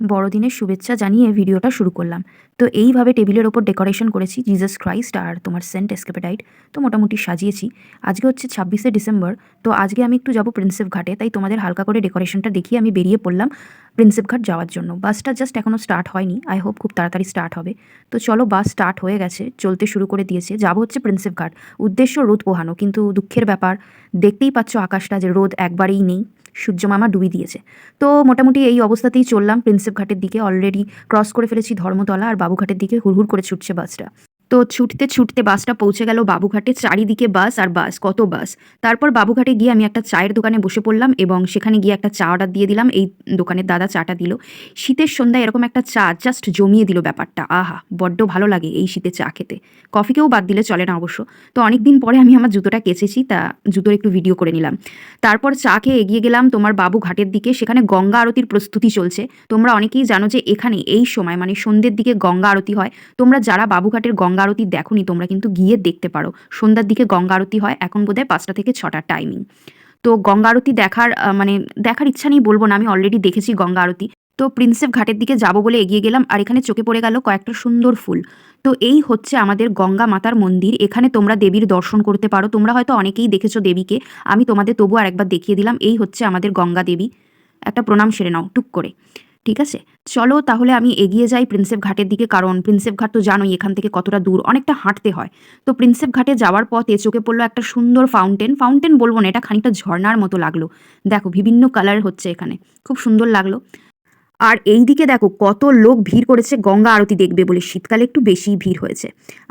বড়দিনের শুভেচ্ছা জানিয়ে ভিডিওটা শুরু করলাম। তো এইভাবে টেবিলের ওপর ডেকোরেশন করেছি জিজাস ক্রাইস্ট আর তোমার সেন্ট এসকেপেটাইট। তো মোটামুটি সাজিয়েছি। আজকে হচ্ছে ছাব্বিশে ডিসেম্বর। তো আজকে আমি একটু যাব প্রিন্সেপ ঘাটে, তাই তোমাদের হালকা করে ডেকোরেশনটা দেখিয়ে আমি বেরিয়ে পড়লাম। প্রিন্সেপ ঘাট যাওয়ার জন্য। বাসটা জাস্ট এখনও স্টার্ট হয়নি। আই হোপ খুব তাড়াতাড়ি স্টার্ট হবে। তো চলো বাস স্টার্ট হয়ে গেছে, চলতে শুরু করে দিয়েছে। যাব হচ্ছে প্রিন্সেপ ঘাট। উদ্দেশ্য রোদ পোহানো, কিন্তু দুঃখের ব্যাপার, দেখতেই পাচ্ছ আকাশটা যে রোদ একবারেই নেই। সূর্যমামা ডুবি দিয়েছে। তো মোটামুটি এই অবস্থাতেই চললাম প্রিন্সেপ ঘাটের দিকে। অলরেডি ক্রস করে ফেলেছি ধর্মতলা আর বাবুঘাটের দিকে হুড়হুড় করে ছুটছে বাসটা তো ছুটতে ছুটতে বাসটা পৌঁছে গেল বাবুঘাটে। চারিদিকে বাস আর বাস কত বাস তারপর বাবুঘাটে গিয়ে আমি একটা চায়ের দোকানে বসে পড়লাম এবং সেখানে গিয়ে একটা চা অর্ডার দিয়ে দিলাম। এই দোকানের দাদা চাটা দিল। শীতের সন্ধ্যায় এরকম একটা চা জাস্ট জমিয়ে দিল ব্যাপারটা। আহা, বড্ড ভালো লাগে এই শীতে চা খেতে। কফিকেও বাদ দিলে চলে না অবশ্য। তো অনেক দিন পরে আমি আমার জুতোটা কেচেছি, তা জুতোর একটু ভিডিও করে নিলাম। তারপর চা খেয়ে এগিয়ে গেলাম তোমার বাবু ঘাটের দিকে। সেখানে গঙ্গা আরতির প্রস্তুতি চলছে। তোমরা অনেকেই জানো যে এখানে এই সময় মানে সন্ধ্যের দিকে গঙ্গা আরতি হয়। তোমরা যারা বাবুঘাটের গঙ্গা আরতি দেখোনি, তোমরা কিন্তু গিয়ে দেখতে পারো। সন্ধ্যার দিকে গঙ্গা আরতি হয়, এখন বোধহয় পাঁচটা থেকে ছটার টাইমিং তো গঙ্গা আরতি দেখার মানে দেখার ইচ্ছা নেই বলব না, আমি অলরেডি দেখেছি গঙ্গা আরতি তো প্রিন্সেপ ঘাটের দিকে যাব বলে এগিয়ে গেলাম, আর এখানে চোখে পড়ে গেল কয়েকটা সুন্দর ফুল। তো এই হচ্ছে আমাদের গঙ্গা মাতার মন্দির, এখানে তোমরা দেবীর দর্শন করতে পারো। তোমরা হয়তো অনেকেই দেখেছ দেবীকে, আমি তোমাদের তবু আর একবার দেখিয়ে দিলাম, এই হচ্ছে আমাদের গঙ্গা দেবী। একটা প্রণাম সেরে নাও, টুক করে। ঠিক আছে? চলো তাহলে আমি এগিয়ে যাই প্রিন্সেপ ঘাটের দিকে, কারণ প্রিন্সেপ ঘাট তো জানোই এখান থেকে কতটা দূর, অনেকটা হাঁটতে হয়। তো প্রিন্সেপ ঘাটে যাওয়ার পথে চোখে পড়ল একটা সুন্দর ফাউন্টেন ফাউন্টেন বলব না, এটা খানিকটা ঝর্নার মতো লাগল। দেখো, বিভিন্ন কালার হচ্ছে এখানে। খুব সুন্দর লাগল। আর এই দিকে দেখো কত লোক ভিড় করেছে, গঙ্গা আরতি দেখবে বলে। শীতকালে একটু বেশি ভিড় হয়েছে।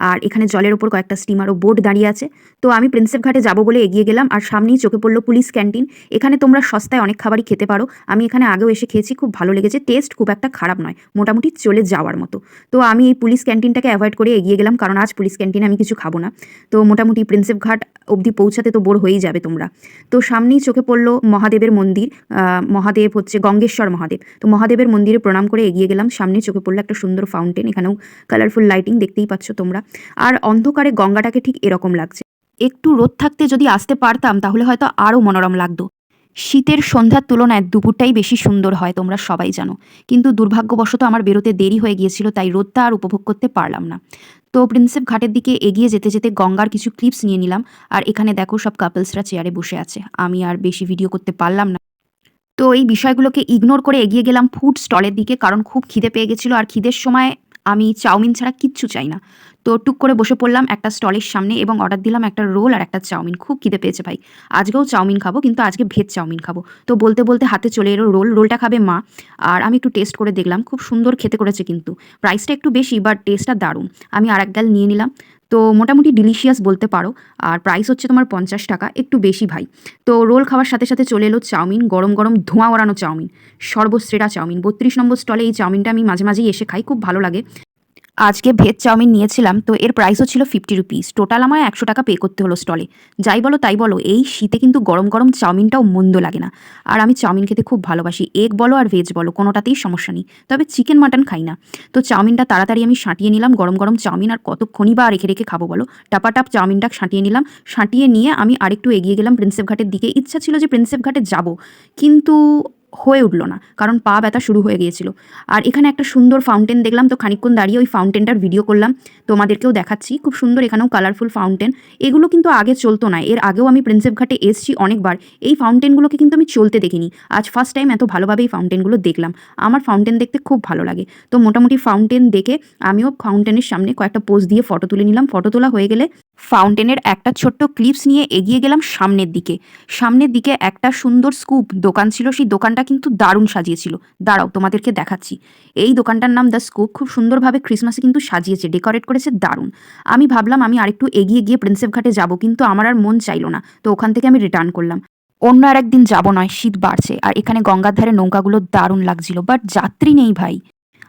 আর এখানে জলের ওপর কয়েকটা স্টিমার ও বোট দাঁড়িয়ে আছে। তো আমি প্রিন্সেপ ঘাটে যাব বলে এগিয়ে গেলাম আর সামনেই চোখে পড়ল পুলিশ ক্যান্টিন। এখানে তোমরা সস্তায় অনেক খাবারই খেতে পারো। আমি এখানে আগেও এসে খেয়েছি, খুব ভালো লেগেছে। টেস্ট খুব একটা খারাপ নয়, মোটামুটি চলে যাওয়ার মতো। তো আমি এই পুলিশ ক্যান্টিনটাকে অ্যাভয়েড করে এগিয়ে গেলাম, কারণ আজ পুলিশ ক্যান্টিনে আমি কিছু খাব না। তো মোটামুটি প্রিন্সেপ ঘাট অবধি পৌঁছাতে তো বোর হয়েই যাবে তোমরা। তো সামনেই চোখে পড়ল মহাদেবের মন্দির মহাদেব হচ্ছে গঙ্গেশ্বর মহাদেব। তো মহাদেবের মন্দিরে প্রণাম করে এগিয়ে গেলাম। সামনে চোখে পড়ল একটা সুন্দর ফাউন্টেন এখানেও কালারফুল লাইটিং দেখতেই পাচ্ছ তোমরা। আর অন্ধকারে গঙ্গাটাকে ঠিক এরকম লাগছে। একটু রোদ থাকতে যদি আসতে পারতাম, তাহলে হয়তো আরও মনোরম লাগতো। শীতের সন্ধ্যার তুলনায় দুপুরটাই বেশি সুন্দর হয়, তোমরা সবাই জানো। কিন্তু দুর্ভাগ্যবশত আমার বেরোতে দেরি হয়ে গিয়েছিল, তাই রোদটা আর উপভোগ করতে পারলাম না। তো প্রিন্সেপ ঘাটের দিকে এগিয়ে যেতে যেতে গঙ্গার কিছু ক্লিপস নিয়ে নিলাম। আর এখানে দেখো সব কাপলসরা চেয়ারে বসে আছে। আমি আর বেশি ভিডিও করতে পারলাম না। তো এই বিষয়গুলোকে ইগনোর করে এগিয়ে গেলাম ফুড স্টলের দিকে, কারণ খুব খিদে পেয়ে গেছিল আর খিদের সময় আমি চাউমিন ছাড়া কিচ্ছু চাই না। তো টুক করে বসে পড়লাম একটা স্টলের সামনে এবং অর্ডার দিলাম একটা রোল আর একটা চাউমিন। খুব খিদে পেয়েছে ভাই। আজকেও চাউমিন খাব, কিন্তু আজকে ভেজ চাউমিন খাব। তো বলতে বলতে হাতে চলে এলো রোল রোলটা খাবে মা। আর আমি একটু টেস্ট করে দেখলাম, খুব সুন্দর খেতে করেছে কিন্তু। প্রাইসটা একটু বেশি বাট টেস্টটা দারুণ। আমি আর এক গাল নিয়ে নিলাম। তো মোটামুটি ডিলিশিয়াস বলতে পারো। আর প্রাইস হচ্ছে তোমার পঞ্চাশ টাকা, একটু বেশি ভাই। তো রোল খাওয়ার সাথে সাথে চলে এলো চাউমিন, গরম গরম ধোঁয়া ওড়ানো চাউমিন, সর্বশ্রেরা চাউমিন। বত্রিশ নম্বর স্টলে এই চাউমিনটা আমি মাঝে মাঝেই এসে খাই, খুব ভালো লাগে। আজকে ভেজ চাউমিন নিয়েছিলাম, তো এর প্রাইসও ছিল ফিফটি রুপিস টোটাল আমায় একশো টাকা পে করতে হলো স্টলে যাই বলো, তাই বলো, এই শীতে কিন্তু গরম গরম চাউমিনটাও মন্দ লাগে না। আর আমি চাউমিন খেতে খুব ভালোবাসি এগ বলো আর ভেজ বলো, কোনোটাতেই সমস্যা নেই। তবে চিকেন মাটন খাই না। তো চাউমিনটা তাড়াতাড়ি আমি সাঁটিয়ে নিলাম, গরম গরম চাউমিন আর কতক্ষণই বা রেখে রেখে খাব বলো। টাপাটাপ চাউমিনটা সাঁটিয়ে নিলাম, সাঁটিয়ে নিয়ে আমি আরেকটু এগিয়ে গেলাম প্রিন্সেপ ঘাটের দিকে। ইচ্ছা ছিল যে প্রিন্সেপ ঘাটে যাব, কিন্তু হয়ে উঠল না, কারণ পা ব্যথা শুরু হয়ে গিয়েছিল। আর এখানে একটা সুন্দর ফাউন্টেন দেখলাম, তো খানিকক্ষণ দাঁড়িয়ে ওই ফাউন্টেনটার ভিডিও করলাম। তোমাদেরকেও দেখাচ্ছি, খুব সুন্দর এখানেও কালারফুল ফাউন্টেন এগুলো কিন্তু আগে চলতো না, এর আগেও আমি প্রিন্সেপ ঘাটে এসছি অনেকবার। এই ফাউন্টেনগুলোকে কিন্তু আমি চলতে দেখিনি, আজ ফার্স্ট টাইম এত ভালোভাবে এই ফাউন্টেনগুলো দেখলাম। আমার ফাউন্টেন দেখতে খুব ভালো লাগে। তো মোটামুটি ফাউন্টেন দেখে আমিও ফাউন্টেনের সামনে কয়েকটা পোজ দিয়ে ফটো তুলে নিলাম। ফটো তোলা হয়ে গেলে ফাউন্টেনের একটা ছোট্ট ক্লিপস নিয়ে এগিয়ে গেলাম সামনের দিকে। সামনের দিকে একটা সুন্দর স্কুপ দোকান ছিল, সেই দোকানটা দারুণ সাজিয়েছিল। দাঁড়াও, তোমাদেরকে দেখাচ্ছি। এই দোকানটার নাম দ্য স্কোপ। খুব সুন্দরভাবে ক্রিসমাসে কিন্তু সাজিয়েছে, ডেকোরেট করেছে দারুণ। আমি ভাবলাম আমি আরেকটু এগিয়ে গিয়ে প্রিন্সেপ ঘাটে যাব, কিন্তু আমার আর মন চাইলো না। তো ওখান থেকে আমি রিটার্ন করলাম। অন্য আর একদিন যাব নয়, শীত বাড়ছে। আর এখানে গঙ্গার ধারে নৌকাগুলো দারুণ লাগছিল। বাট যাত্রী নেই ভাই।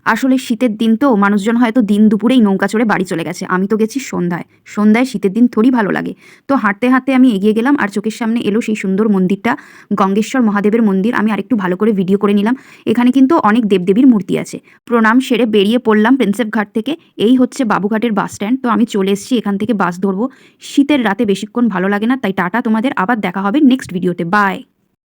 আসলে শীতের দিন তো, মানুষজন হয়তো দিন দুপুরেই নৌকা চড়ে বাড়ি চলে গেছে। আমি তো গেছি সন্ধ্যায়। সন্ধ্যায় শীতের দিন থোড়ই ভালো লাগে। তো হাঁটতে হাঁটতে আমি এগিয়ে গেলাম আর চোখের সামনে এলো সেই সুন্দর মন্দিরটা। গঙ্গেশ্বর মহাদেবের মন্দির। আমি আরেকটু ভালো করে ভিডিও করে নিলাম। এখানে কিন্তু অনেক দেবদেবীর মূর্তি আছে। প্রণাম সেরে বেরিয়ে পড়লাম প্রিন্সেপ ঘাট থেকে। এই হচ্ছে বাবুঘাটের বাস স্ট্যান্ড তো আমি চলে এসেছি, এখান থেকে বাস ধরবো। শীতের রাতে বেশিক্ষণ ভালো লাগে না। তাই টাটা তোমাদের। আবার দেখা হবে নেক্সট ভিডিওতে বাই